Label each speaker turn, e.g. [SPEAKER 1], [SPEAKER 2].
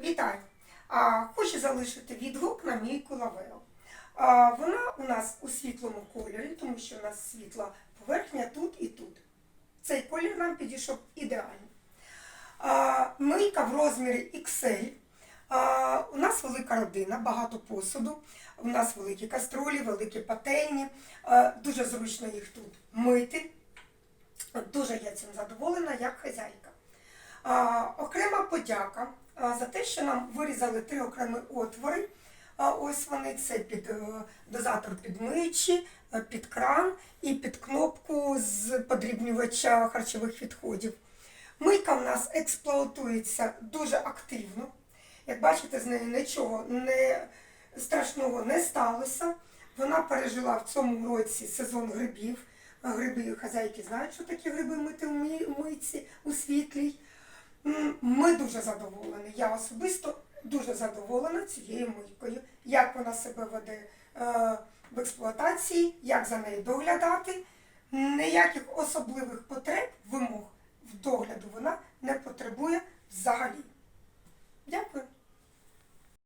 [SPEAKER 1] Вітаю! Хочу залишити відгук на мій кулавео. Вона у нас у світлому кольорі, тому що у нас світла поверхня тут і тут. Цей колір нам підійшов ідеально. Мийка в розмірі XL. У нас велика родина, багато посуду. У нас великі каструлі, великі пательні. Дуже зручно їх тут мити. Дуже я цим задоволена як хазяйка. Окрема подяка за те, що нам вирізали три окремі отвори. Ось вони це під е, дозатор підмиючі, е, під кран і під кнопку з подрібнювача харчових відходів. Мийка в нас експлуатується дуже активно. Як бачите, з нею нічого не страшного не сталося. Вона пережила в цьому році сезон грибів. Гриби хазяйки знають, що такі гриби мити в мийці у світлій. Ми дуже задоволені. Я особисто дуже задоволена цією мийкою. Як вона себе веде е, в експлуатації, як за нею доглядати. Ніяких особливих потреб, вимог в догляду вона не потребує взагалі. Дякую.